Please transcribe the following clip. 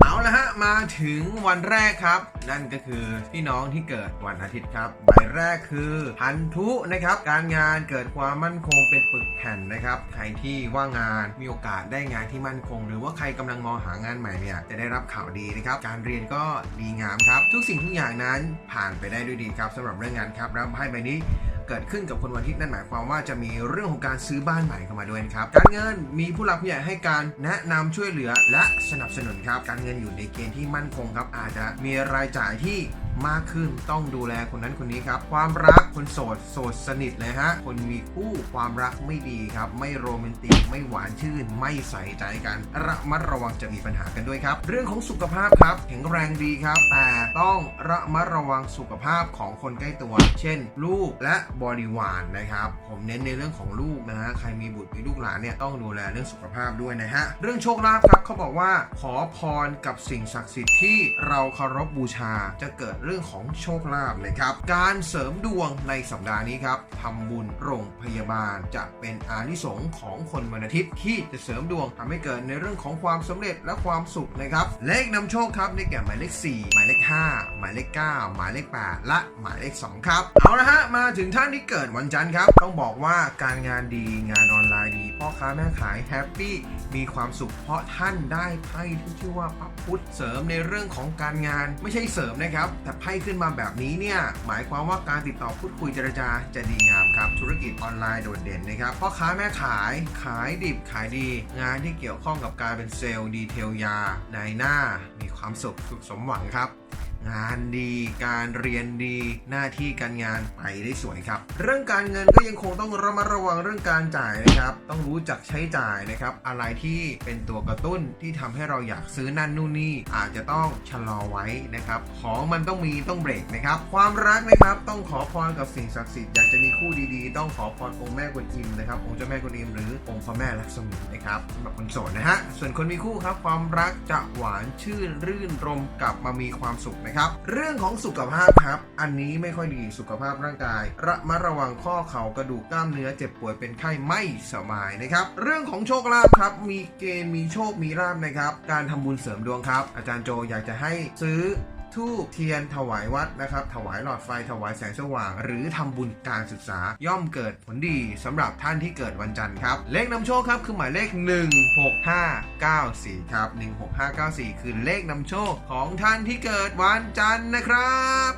เอาละฮะ มาถึงวันแรกครับ นั่นก็คือพี่น้องที่เกิดวันอาทิตย์ครับใบแรกคือพันธุนะครับ การงานเกิดความมั่นคงเป็นปึกแผ่นนะครับ ใครที่ว่างงานมีโอกาสได้งานที่มั่นคง หรือว่าใครกำลังมองหางานใหม่เนี่ยจะได้รับข่าวดีนะครับ การเรียนก็ดีงามครับ ทุกสิ่งทุกอย่างนั้นผ่านไปได้ด้วยดีครับสำหรับเรื่องงานครับแล้วไพ่ใบนี้ เกิดขึ้นกับคนวันอาทิตย์นั่นหมายความว่าจะมีเรื่องของการซื้อบ้านใหม่เข้ามาด้วยนะครับ การเงินมีผู้หลักผู้ใหญ่ให้การแนะนำช่วยเหลือและสนับสนุนครับ การเงินอยู่ในเกณฑ์ที่มั่นคงครับอาจจะมีรายจ่ายที่ มากขึ้นต้องดูแลคนนั้นคนนี้ครับ ความรักคนโสดโสดสนิทเลยฮะคนมีคู่ความรักไม่ดีครับ ไม่โรแมนติกไม่หวานชื่น ไม่ใส่ใจกันระมัดระวังจะมีปัญหากันด้วยครับ เรื่องของสุขภาพครับแข็งแรงดีครับ แต่ต้องระมัดระวังสุขภาพของคนใกล้ตัว เช่น ลูกและบริวารนะครับ ผมเน้นในเรื่องของลูกนะฮะใครมีบุตรมีลูกหลานเนี่ยต้องดูแลเรื่องสุขภาพด้วยนะฮะเรื่องโชคลาภครับเขาบอกว่า ขอพรกับสิ่งศักดิ์สิทธิ์ที่เราเคารพบูชาจะเกิดเรื่องของโชคลาภนะครับ การเสริมดวงในสัปดาห์นี้ครับทำบุญโรงพยาบาลจะเป็นอานิสงส์ของคนวันอาทิตย์ที่จะเสริมดวงทำให้เกิดในเรื่องของความสำเร็จและความสุขนะครับเลขนำโชคครับได้แก่หมายเลข 4 หมายเลข 5 หมายเลข 9 หมายเลข 8 และหมายเลข 2 ครับ เอาละฮะ มาถึงท่านที่เกิดวันจันทร์ครับ ต้องบอกว่าการงานดีงานออนไลน์ดี พ่อค้าแม่ขายแฮปปี้มีความสุขเพราะท่านได้ไพ่ที่ชื่อว่าพระพุธเสริมในเรื่องของการงานไม่ใช่เสริมนะครับแต่ไพ่ขึ้นมาแบบนี้เนี่ยหมายความว่าการติดต่อพูดคุยเจรจาจะดีงามครับ ธุรกิจออนไลน์โดดเด่นนะครับพ่อค้าแม่ขายขายดิบขายดี งานที่เกี่ยวข้องกับการเป็นเซลล์ดีเทลยา นายหน้า มีความสุขสุขสมหวังครับ งานดีการเรียนดีหน้าที่การงานไปได้สวยครับ เรื่องการเงินก็ยังคงต้องระมัดระวังเรื่องการจ่ายนะครับ ต้องรู้จักใช้จ่ายนะครับ อะไรที่เป็นตัวกระตุ้นที่ทำให้เราอยากซื้อนั่นนู่นนี่อาจจะต้องชะลอไว้นะครับ ของมันต้องมีต้องเบรกนะครับ ความรักนะครับต้องขอพรกับสิ่งศักดิ์สิทธิ์อยากจะมีคู่ดีๆ ต้องขอพรองค์แม่กวนอิมนะครับองค์เจ้าแม่กวนอิมหรือองค์พระแม่ลักษมีนะครับสำหรับคนโสดนะฮะส่วนคนมีคู่ครับความรักจะหวานชื่นรื่นรมกลับมามีความสุขนะครับเรื่องของสุขภาพครับ อันนี้ไม่ค่อยดีสุขภาพร่างกาย ระมัดระวังข้อเข่ากระดูกกล้ามเนื้อเจ็บป่วยเป็นไข้ไม่สบายนะครับ เรื่องของโชคลาภครับ มีเกณฑ์มีโชคมีลาภนะครับ การทำบุญเสริมดวงครับ อาจารย์โจอยากจะให้ซื้อ ทูบเทียนถวายวัดนะครับ ถวายหลอดไฟถวายแสงสว่าง หรือทำบุญการศึกษาย่อมเกิดผลดีสำหรับท่านที่เกิดวันจันทร์ครับ เลขนำโชคครับคือหมายเลข 16594 ครับ 16594 คือเลขนำโชคของท่านที่เกิดวันจันทร์นะครับ